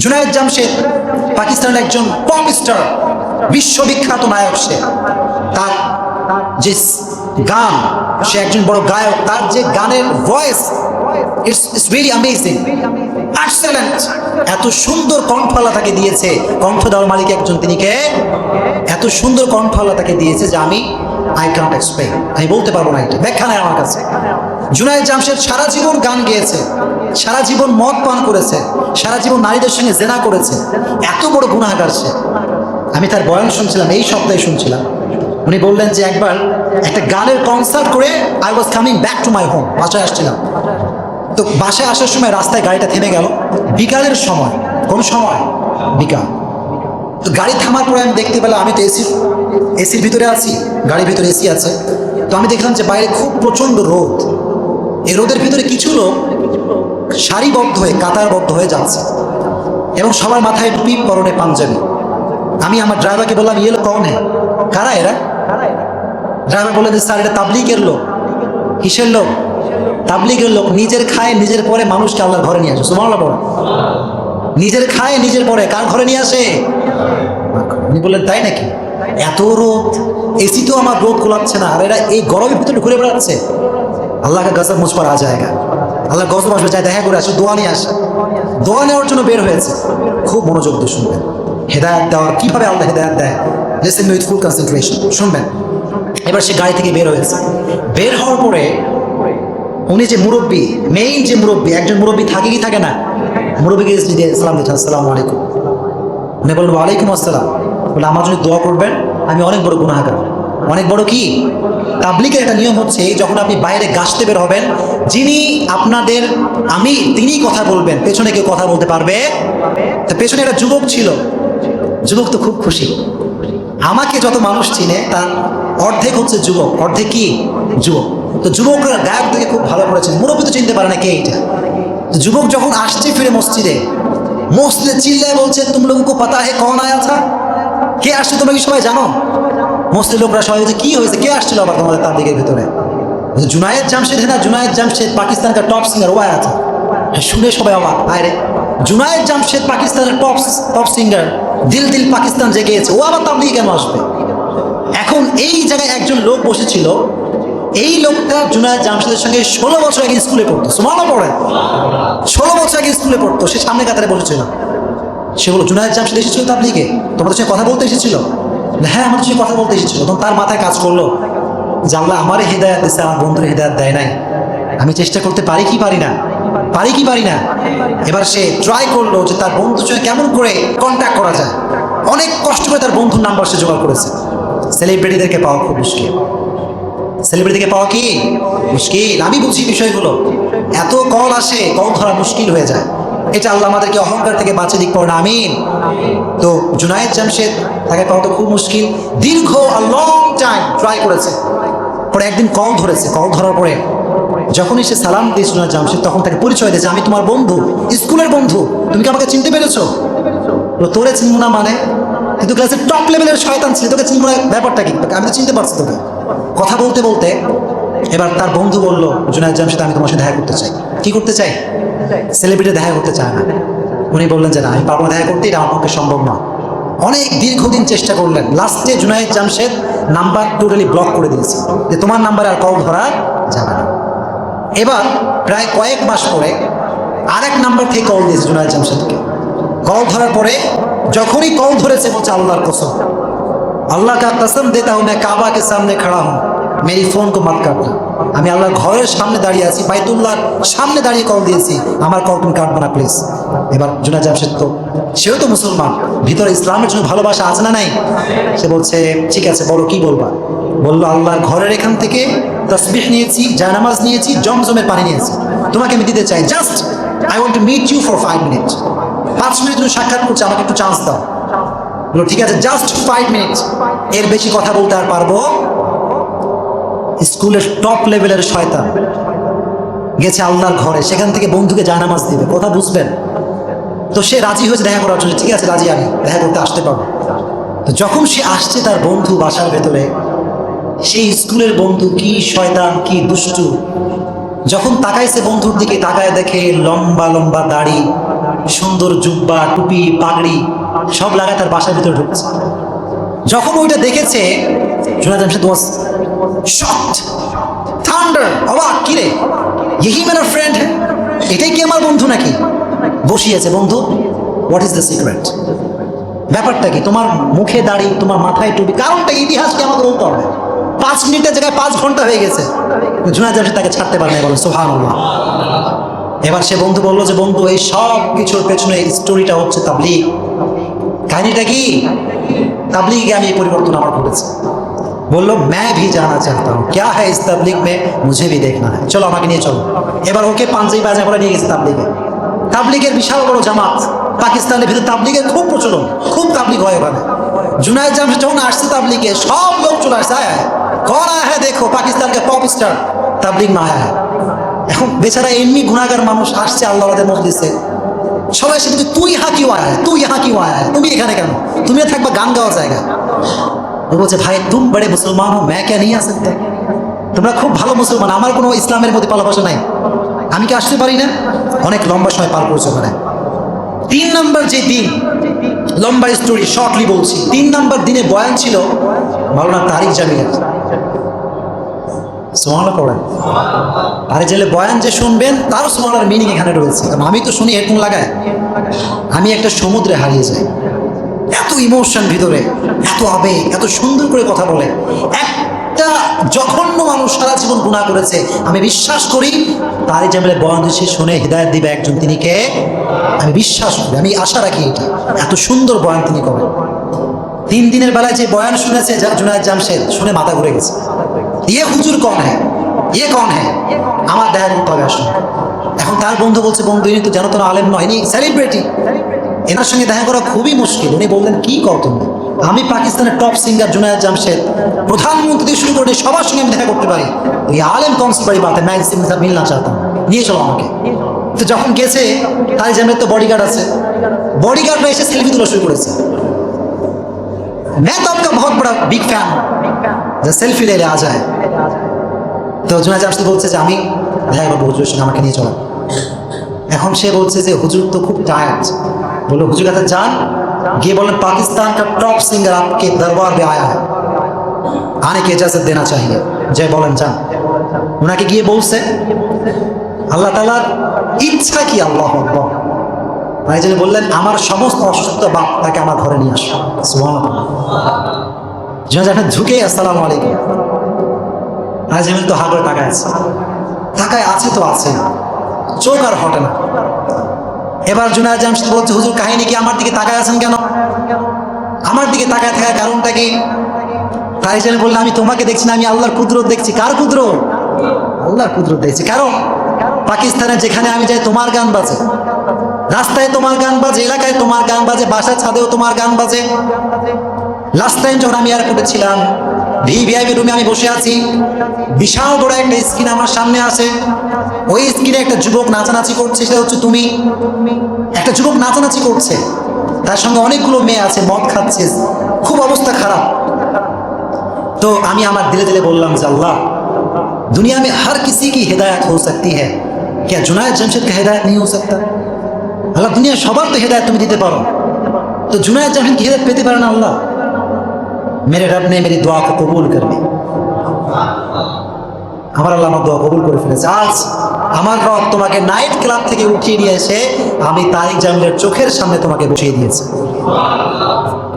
জুনায়দ জামশেদ, পাকিস্তানের একজন pop star বিশ্ববিখ্যাত নায়ক সে। তার যে গান, সে একজন বড় গায়ক, তার যে গানের voice it's it's really amazing excellent এত সুন্দর কণ্ঠ আল্লাহ তাকে দিয়েছে। কণ্ঠ দেওয়ার মালিক একজন, তিনি কে? এত সুন্দর কণ্ঠ আল্লাহ তাকে দিয়েছে যে আমি আই কান্ট এক্সপ্লেন আমি বলতে পারব না এটা। ব্যাখ্যা নাই আমার কাছে। জুনায়দ জামশেদ সারা জীবন গান গেয়েছে, সারা জীবন মদ পান করেছে, সারা জীবন নারীদের সঙ্গে জেনা করেছে, এত বড় গুণাগার সে। আমি তার বয়ান শুনছিলাম, এই সপ্তাহে শুনছিলাম। উনি বললেন যে একবার একটা গানের কনসার্ট করে I was coming back to my home বাসায় আসছিলাম। তো বাসায় আসার সময় রাস্তায় গাড়িটা থেমে গেল। বিকালের সময়, কোন সময়? বিকাল। তো গাড়ি থামার পরে আমি দেখতে পেলাম, আমি তো এসির এসির ভিতরে আছি, গাড়ির ভিতরে এসি আছে। তো আমি দেখলাম যে বাইরে খুব প্রচণ্ড রোদ। এই রোদের ভিতরে কিছু লোক সারিবদ্ধ হয়ে, কাতারবদ্ধ হয়ে যাচ্ছে এবং সবার মাথায় টুপি পরনে পাঞ্জাবি। আমি আমার ড্রাইভারকে বললাম ইয়ে লোক কন কারা এরা? ড্রাইভার যে স্যার, এটা তাবলিগের লোক। কিসের লোক? তাবলিগের লোক, নিজের খায়, নিজের পরে মানুষকে আল্লাহর ঘরে নিয়ে আসে। সুমাল্লা পড়ে নিজের খায়, নিজের পরে, কার ঘরে নিয়ে আসে? উনি বললেন, তাই নাকি? এত রোদ, এসি তো আমার রোদ কোলাচ্ছে না, আর এরা এই গরমের ভিতরে ঘুরে বেড়াচ্ছে। আল্লাহকে গজব মুঝ পর আ আল্লাহ গজব আসবে, চাই দেখা করে আসে দোয়া নিয়ে আসে। দোয়া নেওয়ার জন্য বের হয়েছে। খুব মনোযোগ দিয়ে শুনবেন। হেদায়ত দেওয়ার, কীভাবে আল্লাহ হেদায়ত দেয়? লিসেন উইথ ফুল কনসেন্ট্রেশন শুনবেন। এবার সে গাড়ি থেকে বের হয়েছে। বের হওয়ার পরে উনি যে মুরব্বী মেইন যে মুরব্বী, একজন মুরব্বী থাকে কি থাকে না, মুরব্বীকে যদি সালাম দিচ্ছেন আসসালামু আলাইকুম। উনি বললেন, ওয়ালাইকুম আসসালাম। বলে, আমার জন্য দোয়া করবেন, আমি অনেক বড় গুণাহার অনেক বড় কি? তাবলিকের একটা নিয়ম হচ্ছে, যখন আপনি বাইরে গাছতে বের হবেন, যিনি আপনাদের, আমি, তিনিই কথা বলবেন, পেছনে কেউ কথা বলতে পারবে? তো পেছনে একটা যুবক ছিল। যুবক তো খুব খুশি। আমাকে যত মানুষ চিনে, তার অর্ধেক হচ্ছে যুবক, অর্ধেক কি? যুবক। তো যুবকরা গায়ক থেকে খুব ভালো করেছেন। মুরব্বী তো চিনতে পারে না কে এইটা তো যুবক যখন আসছে ফিরে মসজিদে মসজিদে চিল্লায় বলছে তুমি লোককে পাতা হে কন আয়া কে আসছে তোমরা কি সবাই জানো? মুসলিম লোকরা সবাই কি হয়েছে? কে আসছিল আবার তোমাদের তাবলিগের ভিতরে? জুনায়দ জামশেদ হ্যাঁ জুনায়দ জামশেদ, পাকিস্তানকার টপ সিঙ্গার ওয়াই আছে। শুনে সবাই অবাক আয় রে জামশেদ পাকিস্তানের টপ টপ সিঙ্গার দিল দিল পাকিস্তান যে গিয়েছে ও আবার তাবলিগে কেন আসবে? এখন এই জায়গায় একজন লোক বসেছিল, এই লোকটা জুনায়দ জামশেদের সঙ্গে ষোলো বছর আগে স্কুলে পড়তো সুমানো পড়ে। ষোলো বছর আগে স্কুলে পড়তো, সে সামনে কাতারে বসেছিল। সে বলো জুনায়দ জামশেদ এসেছিল তাবলিগে? তোমাদের সঙ্গে কথা বলতে এসেছিল? হ্যাঁ আমার সঙ্গে কথা বলতে এসেছিল। তখন তার মাথায় কাজ করল যে, আল্লাহ আমারই হৃদায়ত দিচ্ছে আমার বন্ধুর হৃদায়ত দেয় নাই। আমি চেষ্টা করতে পারি কি পারি না? পারি কি পারি না? এবার সে ট্রাই করল যে, তার বন্ধুর সঙ্গে কেমন করে কন্ট্যাক্ট করা যায়। অনেক কষ্ট করে তার বন্ধুর নাম্বার সে জোগাড় করেছে। সেলিব্রিটিদেরকে পাওয়া খুব মুশকিল। সেলিব্রিটিকে পাওয়া কি? মুশকিল। আমি বুঝি বিষয়গুলো। এত কল আসে কল ধরা মুশকিল হয়ে যায়। এটা আল্লাহ আমাদেরকে অহংকার থেকে বাঁচিয়ে দিক, পড়ে আমিন। তো জুনায়েদ জামশেদ, তাকে পাওয়া তো খুব মুশকিল। দীর্ঘ লং টাইম ট্রাই করেছে। পরে একদিন কল ধরেছে। কল ধরার পরে যখনই সে সালাম দিয়েছিল জুনায়েদ জামশেদ, তখন তাকে পরিচয় দিয়েছে আমি তোমার বন্ধু, স্কুলের বন্ধু। তুমি কি আমাকে চিনতে পেরেছ? তোরে চিনবো না মানে? কিন্তু ক্লাসের টপ লেভেলের শয়তান ছিল, তোকে চিনবো না, ব্যাপারটা কি? আমি তো চিনতে পারছি তোকে। কথা বলতে বলতে এবার তার বন্ধু বলল, জুনায়দ জামশেদ আমি তোমার সাথে দেখা করতে চাই। কি করতে চাই? সেলিব্রিটি দেখা করতে চায় না। উনি বললেন যে, না, আমি পাবনা দেখা করতে, এটা আমার সম্ভব নয় অনেক দীর্ঘদিন চেষ্টা করলেন। লাস্টে Junaid Jamshed number totally block করে দিয়েছে যে, তোমার নাম্বারে আর কল ধরা যাবে না। এবার প্রায় কয়েক মাস পরে আরেক নাম্বার থেকে কল দিয়েছে জুনায়দ জামশেদকে। কল ধরার পরে যখনই কল ধরেছে, বলছে, আল্লাহর কসম আল্লাহ কা কসম দেতা হুম কাবা সামনে খাড়া হোক মেরি ফোন কো মাত কাটনা। আমি আল্লাহর ঘরের সামনে দাঁড়িয়ে আছি, বাইতুল্লাহর সামনে দাঁড়িয়ে কল দিয়েছি। আমার কল তুমি কাটবো না প্লিজ এবার জুনা জামশেদ তো সেও তো মুসলমান। ভিতরে ইসলামের জন্য ভালোবাসা আছে না নাই? সে বলছে, ঠিক আছে, বলো, কি বলবা? বলল, আল্লাহর ঘরের এখান থেকে তসবিহ নিয়েছি জানামাজ নিয়েছি, জমজমের পানি নিয়েছি। তোমাকে আমি দিতে চাই just I want to meet you for five minute পাঁচ মিনিট তুমি সাক্ষাৎ করছ, আমাকে একটু চান্স দাও। বলো ঠিক আছে জাস্ট ফাইভ মিনিট এর বেশি কথা বলতে আর পারব স্কুলের টপ লেভেলের শয়তান। গেছে আল্লাহর ঘরে, সেখান থেকে বন্ধুকে জানামাজ দিবে। কথা বুঝবেন? তো সে রাজি হয়েছে দেখা করার জন্য। ঠিক আছে, রাজি আমি, দেখা করতে আসতে পারব। তো যখন সে আসছে তার বন্ধু বাসার ভেতরে, সেই স্কুলের বন্ধু কি শয়তান, কি দুষ্টু? যখন তাকাইছে বন্ধুর দিকে, তাকায় দেখে লম্বা লম্বা দাড়ি, সুন্দর জুব্বা, টুপি, পাগড়ি, সব লাগায় তার বাসার ভিতরে ঢুকছে। যখন ওইটা দেখেছে Junaid Ahmed was shocked thunder অবাক কিরে ইহি মেরা ফ্রেন্ড এটাই কি আমার বন্ধু নাকি? বসি আছে বন্ধু হোয়াট ইজ দ্য সিক্রেট ব্যাপারটা কি? তোমার মুখে দাড়ি, তোমার মাথায় টুপি, কারণটা ইতিহাসকে আমাকে বলতে হবে পাঁচ মিনিটের জায়গায় পাঁচ ঘণ্টা হয়ে গেছে। জুনাদ আহমেদ তাকে ছাড়তে পারে বলো সোহান এবার সে বন্ধু বলল যে, বন্ধু, এই সব কিছুর পেছনে এই স্টোরিটা হচ্ছে তাবলিগ। কাহিনিটা কি? তাবলিগে আমি এই পরিবর্তন আমার ঘটেছে। বলল ম্যা ভি জানা চাহত ক্যা क्या ইস इस মে মুঝে ভি भी देखना আমাকে নিয়ে চলো এবার ওকে পাঞ্জাই বাজা করে নিয়ে গেছে তাবলিগে তাবলিগের বিশাল বড় জামাত পাকিস্তানের ভিতরে তাবলিগের খুব প্রচলন খুব তাবলিগ হয় ওখানে জুনায়দ জামশেদ যখন আসছে তাবলিগে সব লোক চলে আসছে আয় ঘর আয় হ্যাঁ দেখো পাকিস্তানকে পপ স্টার তাবলিগ মা আয় এখন বেচারা এমনি গুণাগার মানুষ আসছে আল্লাহদের মজলিসে। সবাই সে তুই হাঁকিও আয়? তুই হাঁকিও আয়? তুমি এখানে কেন? তুমিও থাকবা গান গাওয়ার জায়গা। ও বলছে ভাই, তুম বড়ে মুসলমান হো ম্যা কে নিয়ে আসেন তোমরা খুব ভালো মুসলমান, আমার কোনো ইসলামের প্রতি ভালোবাসা নাই। আমি কি আসতে পারি না? অনেক লম্বা সময় পার করছে ওখানে। তিন নম্বর যে দিন, লম্বা স্টোরি শর্টলি বলছি। তিন নম্বর দিনে বয়ান ছিল, মাওলানা তারিক জামিনের সোহানা পড়েন। আরে জেলে বয়ান যে শুনবেন, তারও সোহানার মিনিং এখানে রয়েছে। কারণ আমি তো শুনি হেডফোন লাগায় আমি একটা সমুদ্রে হারিয়ে যাই। এত ইমোশন ভিতরে। এত আবেগ, এত সুন্দর করে কথা বলে। একটা জঘন্য মানুষ সারা জীবন গুণা করেছে। আমি বিশ্বাস করি, তারই জামিলে বয়ান সে শুনে হৃদায়ত দিবে একজন তিনি কে? আমি বিশ্বাস করি, আমি আশা রাখি এটা। এত সুন্দর বয়ান তিনি করেন। তিন দিনের বেলায় যে বয়ান শুনেছে জুনায়দ জামশেদ, শুনে মাথা ঘুরে গেছে। ইয়ে হুজুর কন হ্যাঁ ইয়ে কন হ্যাঁ আমার দেখা হবে আসলে। এখন তার বন্ধু বলছে, বন্ধু, ইনি তো জানো তো আলেম নয়, ইনি সেলিব্রিটি এনার সঙ্গে দেখা করা খুবই মুশকিল। উনি বললেন, কি কর তুমি? আমি পাকিস্তানের টপ সিঙ্গার জুনায়দ জামশেদ প্রধানমন্ত্রী থেকে শুরু করে সবার সঙ্গে আমি দেখা করতে পারি ওই আলেম কম সে বড়ি বাত है मैं इनसे मिलना चाहता हूँ নিয়ে চলো আমাকে তো যখন গেছে তাই জামের তো বডিগার্ড আছে বডিগার্ডরা এসে সেলফি তোলা শুরু করেছে मैं तो आपका बहुत बड़ा बिग फैन যে সেলফি লেলে আ যায় তো জুনাজ জামশেদ বলছে যে আমি দেখা করবো হুজুরের সঙ্গে আমাকে নিয়ে চলো এখন সে বলছে যে হুজুর তো খুব টায়ার্ড বললো হুজুর কাছে যান গিয়ে বলেন पाकिस्तान का टॉप सिंगर आपके दरबार में आया है आने की इजाजत देना चाहिए জয় বলেন যান ওনাকে গিয়ে বলছে আল্লাহ তালার ইচ্ছা কি আল্লাহ আকবর তাই জন্য বললেন আমার সমস্ত অসুস্থ বাপ তাকে আমার ঘরে নিয়ে আসো সুবহানাল্লাহ জুনাজ আপনি ঝুঁকে আসসালামু আলাইকুম রাজিমিল তো হাগরে টাকায় আছে টাকায় আছে তো আছে চোখ আর হটে না এবার জুনায়দ জামশেদ বলছে, হুজুর, কাহিনী কি আমার দিকে তাকায় আছেন কেন? আমার দিকে তাকায় থাকার কারণটা কি? তাই জন্য বললে, আমি তোমাকে দেখছি না, আমি আল্লাহর কুদরত দেখছি। কার কুদরত? আল্লাহর কুদরত দেখছি। কারণ পাকিস্তানে যেখানে আমি যাই, তোমার গান বাজে। রাস্তায় তোমার গান বাজে, এলাকায় তোমার গান বাজে, বাসার ছাদেও তোমার গান বাজে। লাস্ট টাইম যখন আমি এয়ারপোর্টে ছিলাম ভিভিআইপি রুমে আমি বসে আছি বিশাল বড় একটা স্ক্রিন আমার সামনে আছে ওই স্ক্রিনে একটা যুবক নাচানাচি করছে সেটা হচ্ছে তুমি একটা যুবক নাচানাচি করছে তার সঙ্গে অনেকগুলো মেয়ে আছে মদ খাচ্ছে খুব অবস্থা খারাপ তো আমি আমার দিলে দিলে বললাম যে আল্লাহ दुनिया में हर किसी की हिदायत हो सकती है क्या जुनायद जमशेद का हिदायत नहीं हो सकता আল্লাহ দুনিয়া সবার তো হেদায়ত তুমি দিতে পারো তো जुनायद जमशेद की हिदायत পেতে পারে না আল্লাহ मेरे रब ने मेरी दुआ को कबूल कर ली আমার আল্লাহ আমার দোয়া কবুল করে ফেলেছে আজ আমার রব তোমাকে নাইট ক্লাব থেকে উঠিয়ে নিয়ে এসে আমি তারিক জামিলের চোখের সামনে তোমাকে বসিয়ে দিয়েছি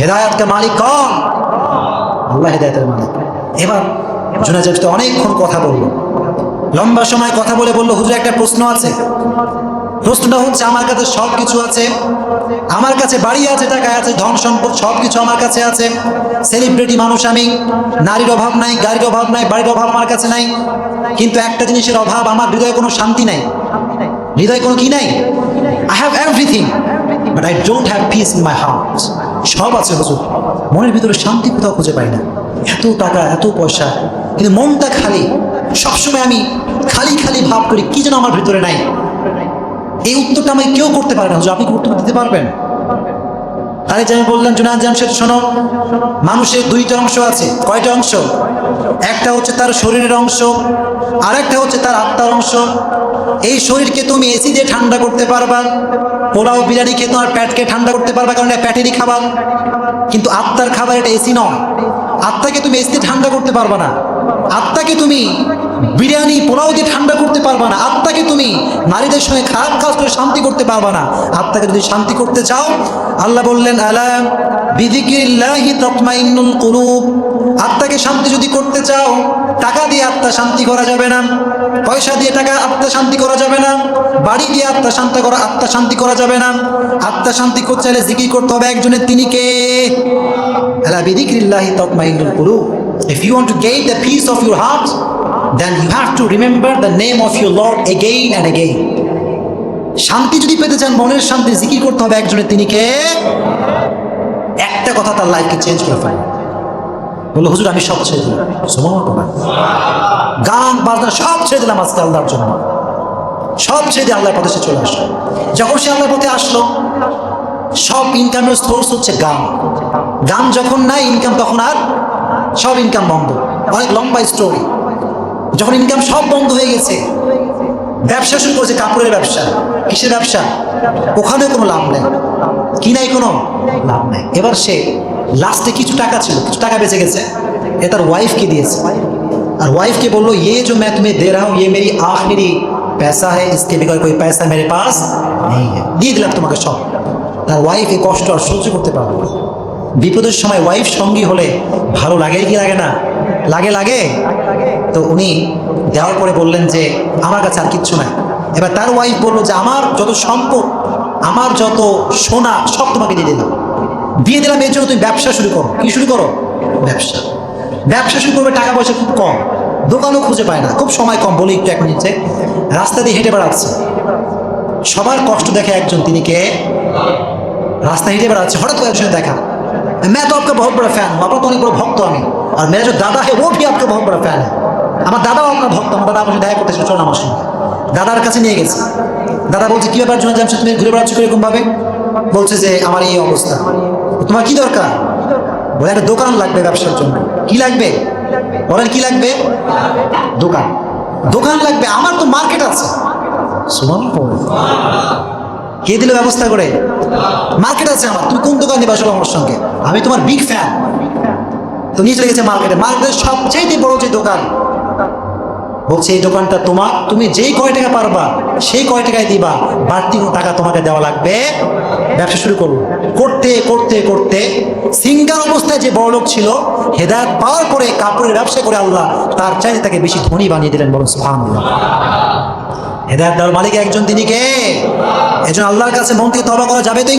হেদায়ত কা মালিক কম আল্লাহ হেদায়তের মালিক এবার জুনা জামশেদ অনেকক্ষণ কথা বললো লম্বা সময় কথা বলে বলল, হুজুর, একটা প্রশ্ন আছে। প্রশ্নটা হচ্ছে, আমার কাছে সব কিছু আছে। আমার কাছে বাড়ি আছে, টাকা আছে, ধন সম্পদ সব কিছু আমার কাছে আছে। সেলিব্রিটি মানুষ আমি। নারীর অভাব নাই, গাড়ির অভাব নাই, বাড়ির অভাব আমার কাছে নাই। কিন্তু একটা জিনিসের অভাব, আমার হৃদয়ে কোনো শান্তি নাই। হৃদয়ে কোনো কি নাই? I have everything but I don't have peace in my heart সব আছে, হুজুর। মনের ভিতরে শান্তি কোথাও খুঁজে পাই না। এত টাকা, এত পয়সা, কিন্তু মনটা খালি। সবসময় আমি খালি খালি ভাব করি, কি যেন আমার ভিতরে নাই। এই উত্তরটা আমাকে কেউ করতে পারে না। আপনি উত্তর দিতে পারবেন? তাই যে আমি বললাম জুনাদ জামশেদ শোনো, মানুষের দুইটা অংশ আছে। কয়টা অংশ? একটা হচ্ছে তার শরীরের অংশ আর একটা হচ্ছে তার আত্মার অংশ। এই শরীরকে তুমি এসি দিয়ে ঠান্ডা করতে পারবা, পোলাও, বিরিয়ানি খেয়ে তোমার প্যাটকে ঠান্ডা করতে পারবা, কারণ এটা প্যাটেরই খাবার। কিন্তু আত্মার খাবার এটা এসি নয়। আত্মাকে তুমি এসি ঠান্ডা করতে পারবা না। আত্মাকে তুমি বিরিয়ানি পোলাও দিয়ে ঠান্ডা করতে পারবা না। আত্মাকে তুমি নারীদের সঙ্গে খারাপ কাজ করে শান্তি করতে পারবা না। আত্মাকে যদি শান্তি করতে চাও আল্লাহ বললেন আলা বিদিকিল্লাহি তকমাইন্নুল কুলুব। আত্মাকে শান্তি যদি করতে চাও টাকা দিয়ে আত্মা শান্তি করা যাবে না। পয়সা দিয়ে টাকা আত্মা শান্তি করা যাবে না। বাড়ি দিয়ে আত্মা শান্তি করা আত্মা শান্তি করা যাবে না। আত্মা শান্তি করতে চাইলে জিকির করতে হবে একজনের তিনি কে? আলা বিদিকিল্লাহি তকমাইন্নুল কুলুব। If you want to gain the peace of your heart, then you have to remember the name of your Lord again and again. শান্তি যদি পেতে চান, মনের শান্তি জিকির করতে হবে একজনের, তিনি কে? একটা কথা তার লাইফকে চেঞ্জ করে ফেলে বলল হুজুর, আমি সব ছেড়ে দিলাম। গান, বাজনা সব ছেড়ে দিলাম আজকে আল্লাহর জন্য। সব ছেড়ে দিয়ে আল্লাহর পথে সে চলে আসলো। যখন সে আল্লাহর পথে আসলো, সব ইনকামের সোর্স হচ্ছে গান। গান যখন নাই ইনকাম তখন আর, সব ইনকাম বন্ধ। অনেক লম্বা স্টোরি যখন ইনকাম সব বন্ধ হয়ে গেছে ব্যবসা শুরু করেছে কাপড়ের ব্যবসা কিসের ব্যবসা ওখানে কোনো লাভ নেই কি নাই কোনো লাভ নেই এবার সে লাস্টে কিছু টাকা ছিল কিছু টাকা বেঁচে গেছে এ তার ওয়াইফকে দিয়েছে আর ওয়াইফকে বললো ये जो मैं तुम्हें दे रहा हूँ ये मेरी आखिरी पैसा है इसके बगैर कोई पैसा मेरे पास नहीं है দিয়ে দিলাম তোমাকে সব তার ওয়াইফ এই কষ্ট আর সহ্য করতে পারবে না বিপদের সময় ওয়াইফ সঙ্গী হলে ভালো লাগে কি লাগে না লাগে লাগে তো উনি দেওয়ার পরে বললেন যে আমার কাছে আর কিচ্ছু নাই এবার তার ওয়াইফ বললো যে আমার যত সম্পদ আমার যত সোনা সব তোমাকে দিয়ে দিলাম দিয়ে দিলাম এর জন্য তুমি ব্যবসা শুরু করো কি শুরু করো ব্যবসা ব্যবসা শুরু করবে টাকা পয়সা খুব কম দোকানও খুঁজে পায় না খুব সময় কম বলি একটু এক মিনিটে রাস্তা দিয়ে হেঁটে বেড়াচ্ছে সবার কষ্ট দেখে একজন তিনি কে রাস্তা হেঁটে বেড়াচ্ছে হঠাৎ করে একজনের দেখা मैं तो आपका बहुत बड़ा फैन हूँ আপনার তো অনেক বড় ভক্ত আমি আর মেরা जो দাদা है वो भी आपका बहुत बड़ा फैन है আমার দাদাও আপনার ভক্ত, আমার দাদা সাথে দেখা করতে চলো আমার সঙ্গে দাদার কাছে নিয়ে গেছে। দাদা বলছে, কি ব্যাপার জন্য জামশেদ তুমি ঘুরে বেড়াচ্ছ কীরকম ভাবে? বলছে যে, আমার এই অবস্থা। তোমার কি দরকার? বলে, একটা দোকান লাগবে ব্যবসার জন্য। কি লাগবে? বলেন, কি লাগবে? দোকান। দোকান লাগবে, আমার তো মার্কেট আছে। কে দিল ব্যবস্থা করে? মার্কেট আছে আমার, তুমি কোন দোকান দিবা আসলে আমার সঙ্গে? আমি তোমার বিগ ফ্যান তো নিয়ে চলে গেছে মার্কেটে। মার্কেটের সবচেয়ে বড় যে দোকান বলছে, এই দোকানটা তোমার, তুমি যেই কয় টাকা পারবা, সেই কয় টাকায় দিবা। বাড়তি টাকা তোমাকে দেওয়া লাগবে। ব্যবসা শুরু করব করতে করতে করতে সিঙ্গার অবস্থায় যে বড় লোক ছিল, হেদায়ত পাওয়ার পরে কাপড়ের ব্যবসা করে আল্লাহ তার চাইতে তাকে বেশি ধনী বানিয়ে দিলেন বলুন, সুবহানাল্লাহ। হেদায়ত দেওয়ার মালিক একজন, তিনি কে? এজন আল্লাহর কাছে মন থেকে তবা করা যাবে তো